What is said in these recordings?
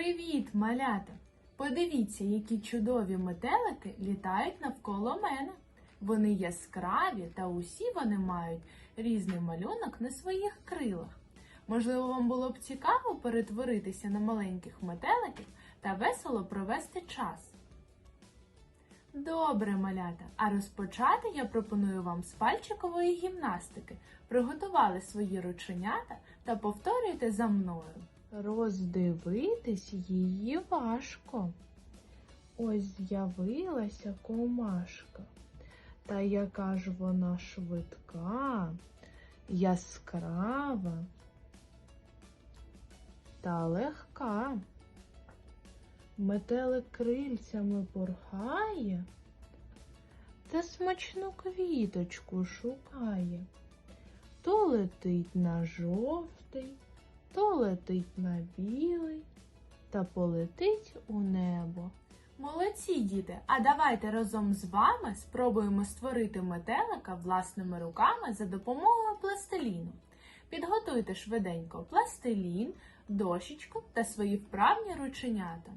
Привіт, малята! Подивіться, які чудові метелики літають навколо мене. Вони яскраві та усі вони мають різний малюнок на своїх крилах. Можливо, вам було б цікаво перетворитися на маленьких метеликів та весело провести час. Добре, малята. А розпочати я пропоную вам з пальчикової гімнастики. Приготували свої рученята та повторюйте за мною. Роздивитись її важко. Ось з'явилася комашка. Та яка ж вона швидка, яскрава та легка. Метелик крильцями порхає та смачну квіточку шукає. То летить на жовтий, то летить на білий та полетить у небо. Молодці, діти! А давайте разом з вами спробуємо створити метелика власними руками за допомогою пластиліну. Підготуйте швиденько пластилін, дощечку та свої вправні рученята.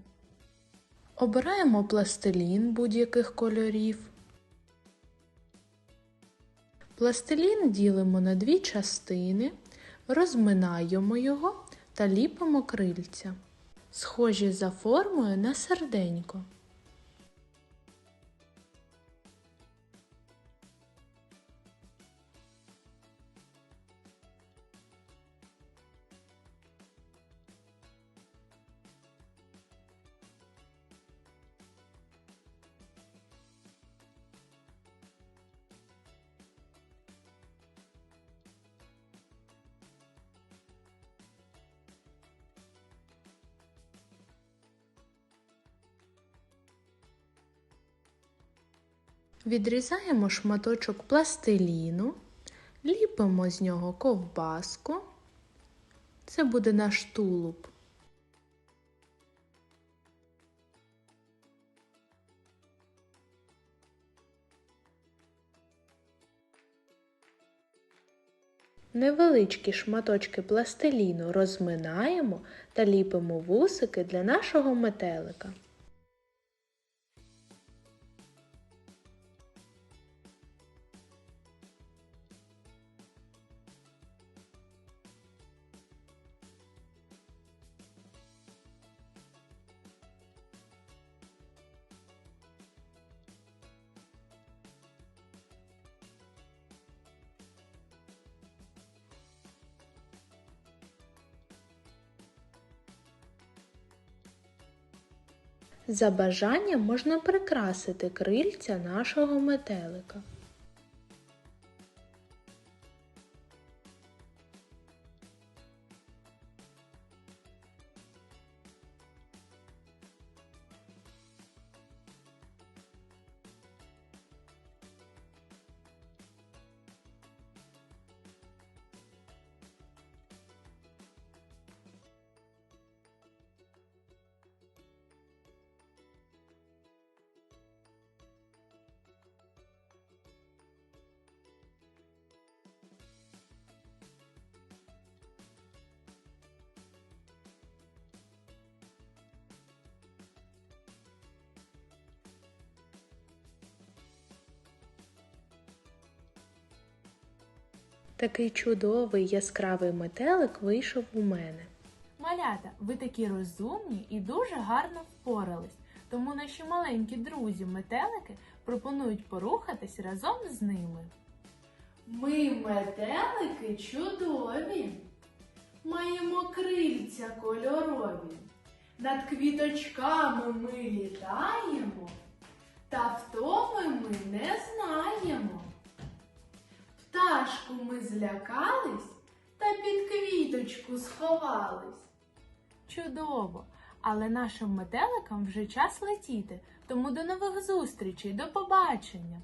Обираємо пластилін будь-яких кольорів. Пластилін ділимо на дві частини, розминаємо його та ліпимо крильця, схожі за формою на серденько. Відрізаємо шматочок пластиліну, ліпимо з нього ковбаску. Це буде наш тулуб. Невеличкі шматочки пластиліну розминаємо та ліпимо вусики для нашого метелика. За бажанням можна прикрасити крильця нашого метелика. Такий чудовий яскравий метелик вийшов у мене. Малята, ви такі розумні і дуже гарно впорались. Тому наші маленькі друзі-метелики пропонують порухатись разом з ними. Ми метелики чудові, маємо крильця кольорові. Над квіточками ми літаємо, та втоми ми злякались та під квіточку сховались. Чудово! Але нашим метеликам вже час летіти, тому до нових зустрічей, до побачення!